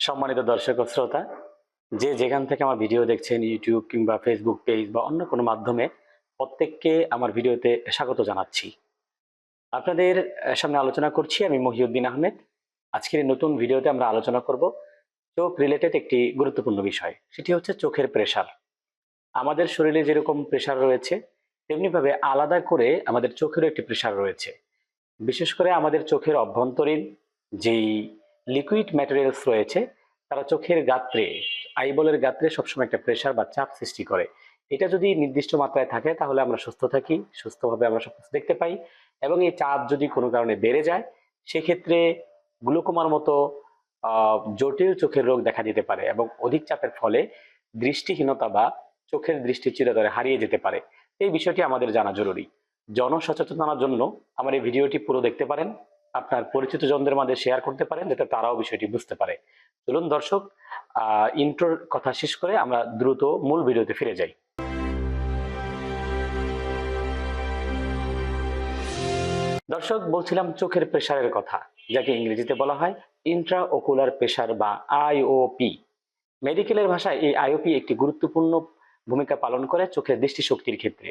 সম্মানিত দর্শক শ্রোতা, যে যেখান থেকে আমার ভিডিও দেখছেন ইউটিউব কিংবা ফেসবুক পেজ বা অন্য কোনো মাধ্যমে, প্রত্যেককে আমার ভিডিওতে স্বাগত জানাচ্ছি। আপনাদের সামনে আলোচনা করছি আমি মহিউদ্দিন আহমেদ। আজকের নতুন ভিডিওতে আমরা আলোচনা করব চোখ রিলেটেড একটি গুরুত্বপূর্ণ বিষয়, সেটি হচ্ছে চোখের প্রেশার আমাদের শরীরে যেরকম প্রেশার রয়েছে, তেমনিভাবে আলাদা করে আমাদের চোখেরও একটি প্রেশার রয়েছে। বিশেষ করে আমাদের চোখের অভ্যন্তরীণ, যেই লিকুইড ম্যাটেরিয়ালস রয়েছে, তারা চোখের গাত্রে আইবলের গাত্রে সবসময় একটা প্রেশার বা চাপ সৃষ্টি করে। এটা যদি নির্দিষ্ট মাত্রায় থাকে, তাহলে আমরা সুস্থ থাকি, সুস্থভাবে আমরা সবকিছু দেখতে পাই এবং এই চাপ যদি কোনো কারণে বেড়ে যায়, সেক্ষেত্রে গ্লুকোমার মতো জটিল চোখের রোগ দেখা দিতে পারে এবং অধিক চাপের ফলে দৃষ্টিহীনতা বা চোখের দৃষ্টি চিরতরে হারিয়ে যেতে পারে। এই বিষয়টি আমাদের জানা জরুরি। জনসচেতনতার জন্য আমার এই ভিডিওটি পুরো দেখতে পারেন। আপনার পরিচিত জনদের মাঝে শেয়ার করতে পারেন, যাতে তারাও বিষয়টি বুঝতে পারে। চলুন দর্শক ইন্ট্রোর কথা শেষ করে আমরা দ্রুত মূল ভিডিওতে ফিরে যাই। দর্শক, বলছিলাম চোখের প্রেশারের কথা, যাকে ইংরেজিতে বলা হয় ইন্ট্রা ওকুলার প্রেশার বা আইওপি মেডিকেলের ভাষায় এই আইওপি একটি গুরুত্বপূর্ণ ভূমিকা পালন করে চোখের দৃষ্টিশক্তির ক্ষেত্রে।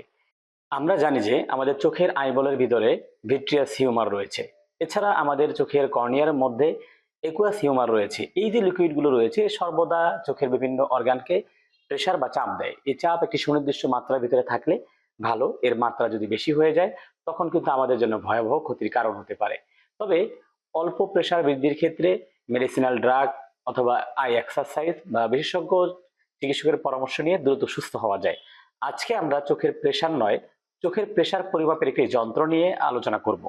আমরা জানি যে আমাদের চোখের আইবলের ভিতরে ভিট্রিয়াস হিউমার রয়েছে। এছাড়া আমাদের চোখের কর্নিয়ার মধ্যে একুয়াস হিউমার রয়েছে। এই যে লিকুইডগুলো রয়েছে, সর্বদা চোখের বিভিন্ন অর্গানকে প্রেশার বা চাপ দেয়। এই চাপ একটি সুনির্দিষ্ট মাত্রার ভিতরে থাকলে ভালো, এর মাত্রা যদি বেশি হয়ে যায়, তখন কিন্তু আমাদের জন্য ভয়াবহ ক্ষতির কারণ হতে পারে। তবে অল্প প্রেশার বৃদ্ধির ক্ষেত্রে মেডিসিনাল ড্রাগ অথবা আই এক্সারসাইজ বা বিশেষজ্ঞ চিকিৎসকের পরামর্শ নিয়ে দ্রুত সুস্থ হওয়া যায়। আজকে আমরা চোখের প্রেশার নয়, চোখের প্রেশার পরিমাপের একটি যন্ত্র নিয়ে আলোচনা করব।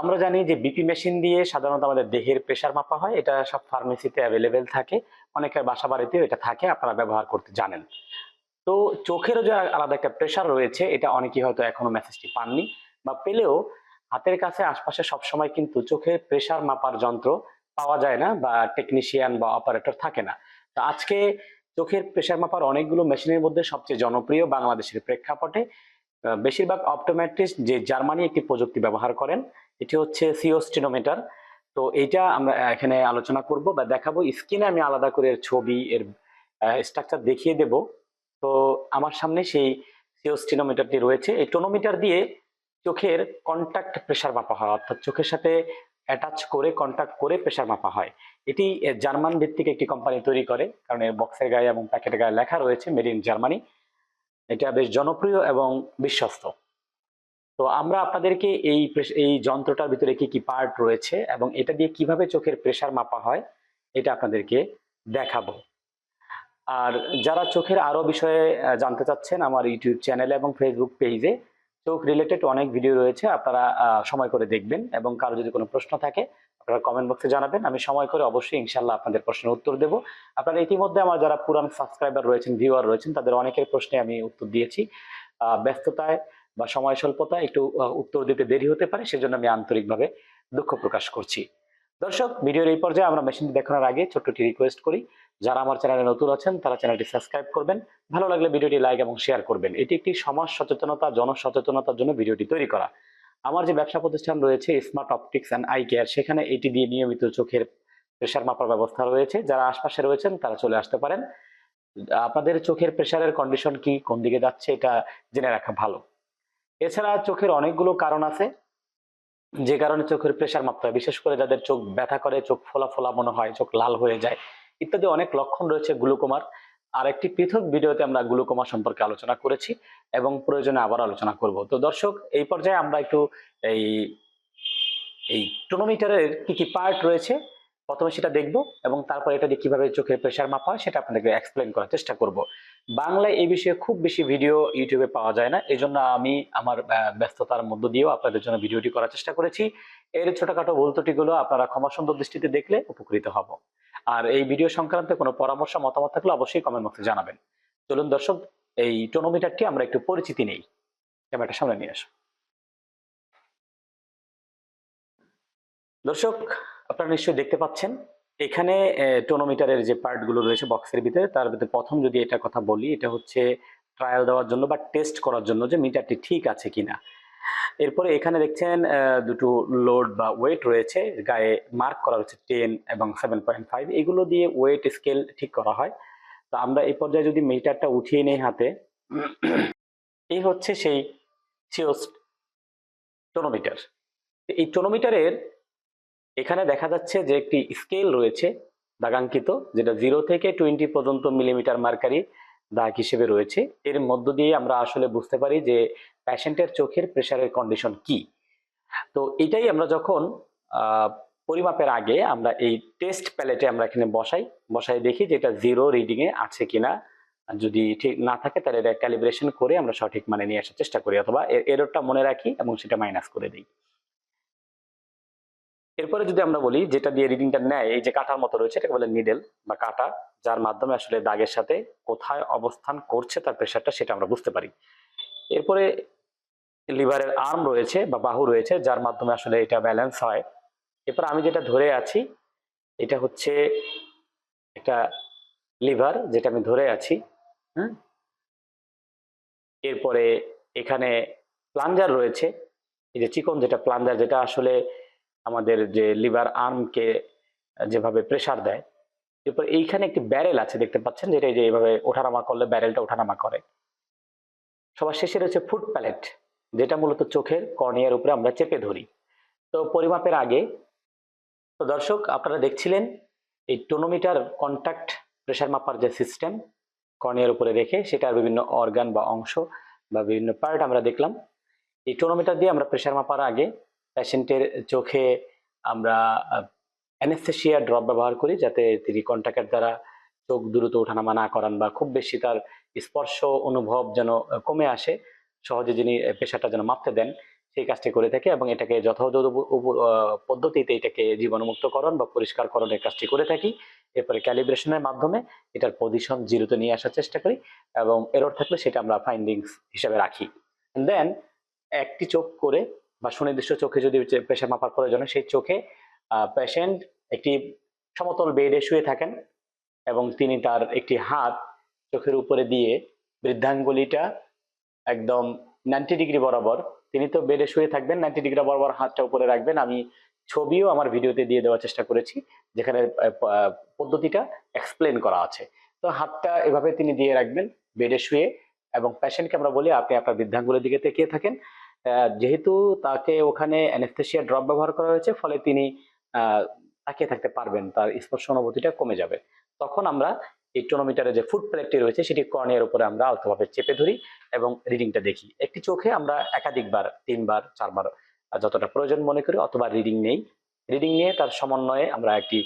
আমরা জানি যে বিপি মেশিন দিয়ে সাধারণত আমাদের দেহের প্রেশার মাপা হয়, এটা সব ফার্মেসিতে অ্যাভেলেবেল থাকে, অনেকের বাসা বাড়িতেও এটা থাকে, আপনারা ব্যবহার করতে জানেন। তো চোখেরও যে আলাদা একটা প্রেশার রয়েছে, এটা অনেকেই হয়তো এখনও মেসেজটি পাননি, বা পেলেও হাতের কাছে আশপাশে সবসময় কিন্তু চোখের প্রেশার মাপার যন্ত্র পাওয়া যায় না, বা টেকনিশিয়ান বা অপারেটর থাকে না। তো আজকে চোখের প্রেশার মাপার অনেকগুলো মেশিনের মধ্যে সবচেয়ে জনপ্রিয় বাংলাদেশের প্রেক্ষাপটে বেশিরভাগ অপটোমেট্রিস্ট যে জার্মানি একটি প্রযুক্তি ব্যবহার করেন এটি হচ্ছে সিওস্টিনোমিটার তো এইটা আমরা এখানে আলোচনা করব বা দেখাবো। স্ক্রিনে আমি আলাদা করে এর ছবি, এর স্ট্রাকচার দেখিয়ে দেব। তো আমার সামনে সেই সিওস্টিনোমিটারটি রয়েছে। এই টোনোমিটার দিয়ে চোখের কন্ট্যাক্ট প্রেশার মাপা হয়, অর্থাৎ চোখের সাথে অ্যাটাচ করে কন্ট্যাক্ট করে প্রেশার মাপা হয়। এটি জার্মান ভিত্তিক একটি কোম্পানি তৈরি করে, কারণ এর বক্সের গায়ে এবং প্যাকেটের গায়ে লেখা রয়েছে মেড ইন জার্মানি এটা বেশ জনপ্রিয় এবং বিশ্বস্ত। তো আমরা আপনাদেরকে এই এই যন্ত্রটার ভিতরে কি কি পার্ট রয়েছে এবং এটা দিয়ে কীভাবে চোখের প্রেশার মাপা হয়, এটা আপনাদেরকে দেখাবো। আর যারা চোখের আরও বিষয়ে জানতে চাচ্ছেন আমার ইউটিউব চ্যানেলে এবং ফেসবুক পেজে চোখ রিলেটেড অনেক ভিডিও রয়েছে, আপনারা সময় করে দেখবেন এবং কারও যদি কোনো প্রশ্ন থাকে, আপনারা কমেন্ট বক্সে জানাবেন, আমি সময় করে অবশ্যই ইনশাল্লাহ আপনাদের প্রশ্নের উত্তর দেবো। আপনারা ইতিমধ্যে আমার যারা পুরান সাবস্ক্রাইবার রয়েছেন ভিউয়ার রয়েছেন, তাদের অনেকের প্রশ্নে আমি উত্তর দিয়েছি। ব্যস্ততায় বা সময় স্বল্পতা একটু উত্তর দিতে দেরি হতে পারে, সেজন্য আমি আন্তরিকভাবে দুঃখ প্রকাশ করছি। দর্শক, ভিডিওর এই পর্যায়ে আমরা মেশিনটি দেখানোর আগে ছোট্ট একটি রিকোয়েস্ট করি। যারা আমার চ্যানেলে নতুন আছেন, তারা চ্যানেলটি সাবস্ক্রাইব করবেন। ভালো লাগলে ভিডিওটি লাইক এবং শেয়ার করবেন। এটি একটি সমাজ সচেতনতা, জনসচেতনতার জন্য ভিডিওটি তৈরি করা। আমার যে ব্যবসা প্রতিষ্ঠান রয়েছে smart optics and eye care সেখানে এটি দিয়ে নিয়মিত চোখের প্রেশার মাপার ব্যবস্থা রয়েছে। যারা আশপাশে রয়েছেন, তারা চলে আসতে পারেন। আপনাদের চোখের প্রেশারের কন্ডিশন কি, কোন দিকে যাচ্ছে, এটা জেনে রাখা ভালো। এছাড়া চোখের অনেকগুলো কারণ আছে। যে কারণে চোখের প্রেশার মাপতে হয়। বিশেষ করে যাদের চোখ ব্যথা করে, চোখ ফোলা ফোলা মনে হয়, চোখ লাল হয়ে যায়, ইত্যাদি অনেক লক্ষণ রয়েছে গ্লুকোমার। আর একটি পৃথক ভিডিওতে আমরা গ্লুকোমা সম্পর্কে আলোচনা করেছি এবং প্রয়োজনে আবার আলোচনা করব। তো দর্শক, এই পর্যায়ে আমরা একটু এই এই টোনোমিটারের কি কি পার্ট রয়েছে প্রথমে সেটা দেখব এবং তারপর এটা দিয়ে কীভাবে চোখের প্রেশার মাপা সেটা আপনাদেরকে এক্সপ্লেন করার চেষ্টা করব। বাংলায় এই বিষয়ে খুব বেশি ভিডিও ইউটিউবে পাওয়া যায় না এই জন্য আমি আমার ব্যস্ততার মধ্য দিয়েও আপনাদের জন্য ভিডিওটি করার চেষ্টা করেছি। এর ছোটখাটো ভুল আপনারা ক্ষমা সুন্দর দৃষ্টিতে দেখলে উপকৃত হব। আর এই ভিডিও সংক্রান্ত কোনো পরামর্শ, মতামত থাকলে অবশ্যই কমেন্ট বক্সে জানাবেন। চলুন দর্শক, এই টোনোমিটারটি আমরা একটু পরিচিতি নেই। ক্যামেরাটা সামনে নিয়ে আসো দর্শক আপনারা নিশ্চয়ই দেখতে পাচ্ছেন। এখানে টোনোমিটারের যে পার্টগুলো রয়েছে বক্সের ভিতরে, তার ভিতরে প্রথম যদি এটা কথা বলি, এটা হচ্ছে ট্রায়াল দেওয়ার জন্য বা টেস্ট করার জন্য যে মিটারটি ঠিক আছে কিনা। এরপরে এখানে দেখছেন দুটো লোড বা ওয়েট রয়েছে, গায়ে মার্ক করা রয়েছে টেন এবং সেভেন পয়েন্ট ফাইভ এগুলো দিয়ে ওয়েট স্কেল ঠিক করা হয়। তো আমরা এই পর্যায়ে যদি মিটারটা উঠিয়ে নেই হাতে, এই হচ্ছে সেই টোনোমিটার। এই টোনোমিটারের এখানে দেখা যাচ্ছে যে একটি স্কেল রয়েছে দাগাঙ্কিত, যেটা জিরো থেকে টোয়েন্টি পর্যন্ত মিলিমিটার মার্কারি দাগ হিসেবে রয়েছে। এর মধ্য দিয়ে আমরা আসলে বুঝতে পারি যে প্যাশেন্টের চোখের প্রেশারের কন্ডিশন কি। তো এটাই আমরা যখন পরিমাপের আগে আমরা এই টেস্ট প্যালেটে আমরা এখানে বসাই বসাই দেখি যে এটা জিরো রিডিং এ আছে কিনা। যদি ঠিক না থাকে তাহলে এটা ক্যালিব্রেশন করে আমরা সঠিক মানে নিয়ে আসার চেষ্টা করি, অথবা এররটা মনে রাখি এবং সেটা মাইনাস করে দিই। এরপরে যদি আমরা বলি, যেটা দিয়ে রিডিংটা নেয়, এই যে কাটার মতো রয়েছে, এটাকে বলে নিডেল বা কাটা, যার মাধ্যমে আসলে দাগের সাথে কোথায় অবস্থান করছে তার প্রেশারটা সেটা আমরা বুঝতে পারি। এরপরে লিভারের আর্ম রয়েছে বা বাহু রয়েছে, যার মাধ্যমে আসলে এটা ব্যালেন্স হয়। এরপর আমি যেটা ধরে আছি, এটা হচ্ছে একটা লিভার যেটা আমি ধরে আছি হ্যাঁ এরপরে এখানে প্লাঞ্জার রয়েছে। এই যে চিকন যেটা প্লাঞ্জার যেটা আসলে আমাদের যে লিভার আর্মকে যেভাবে প্রেসার দেয়, এরপর এইখানে একটি ব্যারেল আছে দেখতে পাচ্ছেন, যেটা যে এইভাবে ওঠানামা করলে ব্যারেলটা ওঠানামা করে। সবার শেষে রয়েছে ফুড প্যালেট যেটা মূলত চোখের কর্নিয়ার উপরে আমরা চেপে ধরি। তো পরিমাপের আগে, তো দর্শক, আপনারা দেখছিলেন এই টোনোমিটার কন্ট্যাক্ট প্রেশার মাপার যে সিস্টেম কর্নিয়ার উপরে রেখে সেটার বিভিন্ন অর্গান বা অংশ বা বিভিন্ন পার্ট আমরা দেখলাম। এই টোনোমিটার দিয়ে আমরা প্রেশার মাপার আগে পেশেন্টের চোখে আমরা অ্যানেস্থেশিয়া ড্রপ ব্যবহার করি যাতে তিনি কন্ট্যাক্টের দ্বারা চোখ দ্রুত ওঠানামা না করান বা খুব বেশি তার স্পর্শ অনুভব যেন কমে আসে। সহজে যিনি পেশাটা যেন মাপতে দেন, সেই কাজটি করে থাকে এবং এটাকে যথাযথ পদ্ধতিতে এটাকে জীবাণুমুক্তকরণ বা পরিষ্কারকরণের কাজটি করে থাকি। এরপরে ক্যালিব্রেশনের মাধ্যমে এটার পজিশন জিরোতে নিয়ে আসার চেষ্টা করি এবং এরর থাকলে সেটা আমরা ফাইন্ডিংস হিসেবে রাখি। দেন একটি চোখ করে বা সুনির্দিষ্ট চোখে যদি প্রেশার মাপার প্রয়োজন হয়, সেই চোখে পেশেন্ট একটি সমতল বেডে শুয়ে থাকেন এবং তিনি তার একটি হাত চোখের উপরে দিয়ে বৃদ্ধাঙ্গুলিটা একদম নাইনটি ডিগ্রি বরাবর তিনি তো বেডে শুয়ে থাকবেন নাইনটি ডিগ্রি বরাবর হাতটা উপরে রাখবেন। আমি ছবিও আমার ভিডিওতে দিয়ে দেওয়ার চেষ্টা করেছি যেখানে পদ্ধতিটা এক্সপ্লেন করা আছে। তো হাতটা এভাবে তিনি দিয়ে রাখবেন বেডে শুয়ে এবং পেশেন্টকে আমরা বলি আপনি আপনার বৃদ্ধাঙ্গুলের দিকে তাকিয়ে থাকেন। যেহেতু তাকে ওখানে অ্যানেস্থেশিয়া ড্রপ ব্যবহার করা হয়েছে, ফলে তিনি তাকিয়ে থাকতে পারবেন, তার স্পর্শ অনুভূতিটা কমে যাবে। তখন আমরা এই টোনোমিটারে যে ফুড প্লেটটি রয়েছে, সেটি কর্নিয়ার উপরে আমরা আলতোভাবে চেপে ধরি এবং রিডিংটা দেখি। একটি চোখে আমরা একাধিকবার, তিনবার, চারবার যতটা প্রয়োজন মনে করি, অথবা রিডিং নেই। রিডিং নিয়ে তার সমন্বয়ে আমরা একটি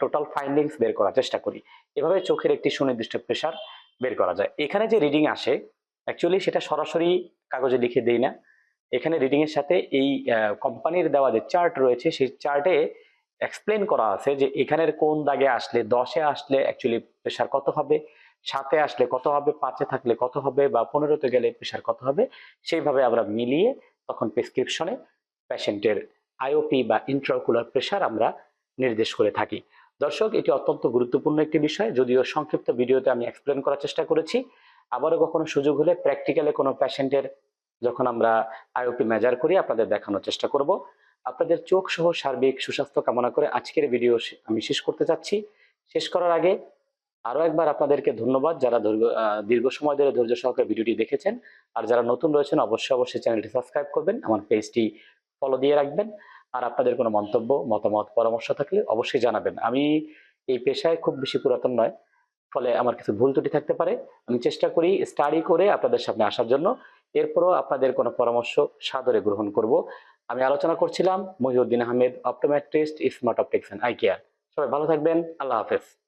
টোটাল ফাইন্ডিংস বের করার চেষ্টা করি। এভাবে চোখের একটি সুনির্দিষ্ট প্রেশার বের করা যায়। এখানে যে রিডিং আসে অ্যাকচুয়ালি সেটা সরাসরি কাগজে লিখে দেই না। এখানে রিডিং এর সাথে এই কোম্পানির দেওয়া যে চার্ট রয়েছে, সেই চার্টে এক্সপ্লেন করা আছে যে এখানের কোন দাগে আসলে দশে আসলে অ্যাকচুয়ালি প্রেশার কত হবে, সাতে আসলে কত হবে, পাঁচে থাকলে কত হবে, বা পনেরোতে গেলে প্রেশার কত হবে, সেইভাবে আমরা মিলিয়ে তখন প্রেসক্রিপশনে পেশেন্টের আইওপি বা ইন্ট্রাকুলার প্রেশার আমরা নির্দেশ করে থাকি। দর্শক, এটি অত্যন্ত গুরুত্বপূর্ণ একটি বিষয়, যদিও সংক্ষিপ্ত ভিডিওতে আমি এক্সপ্লেন করার চেষ্টা করেছি। আবারও কখনো সুযোগ হলে প্র্যাকটিক্যালে কোনো পেশেন্টের যখন আমরা আইওপি মেজার করি, আপনাদের দেখানোর চেষ্টা করব। আপনাদের চোখ সহ সার্বিক সুস্বাস্থ্য কামনা করে আজকের ভিডিও আমি শেষ করতে চাচ্ছি। শেষ করার আগে আরও একবার আপনাদেরকে ধন্যবাদ যারা দীর্ঘ- সময় ধরে ধৈর্য সহকারে ভিডিওটি দেখেছেন। আর যারা নতুন রয়েছেন, অবশ্যই অবশ্যই চ্যানেলটি সাবস্ক্রাইব করবেন, আমার পেজটি ফলো দিয়ে রাখবেন। আর আপনাদের কোনো মন্তব্য, মতামত, পরামর্শ থাকলে অবশ্যই জানাবেন। আমি এই পেশায় খুব বেশি পুরাতন নয়, ফলে আমার কিছু ভুল ত্রুটি থাকতে পারে। আমি চেষ্টা করি স্টাডি করে আপনাদের সামনে আসার জন্য। এরপরও আপনাদের কোনো পরামর্শ সাদরে গ্রহণ করব। আমি আলোচনা করছিলাম Mohiuddin Ahmed optometrist smart optics and eye care সবাই ভালো থাকবেন, আল্লাহ হাফেজ।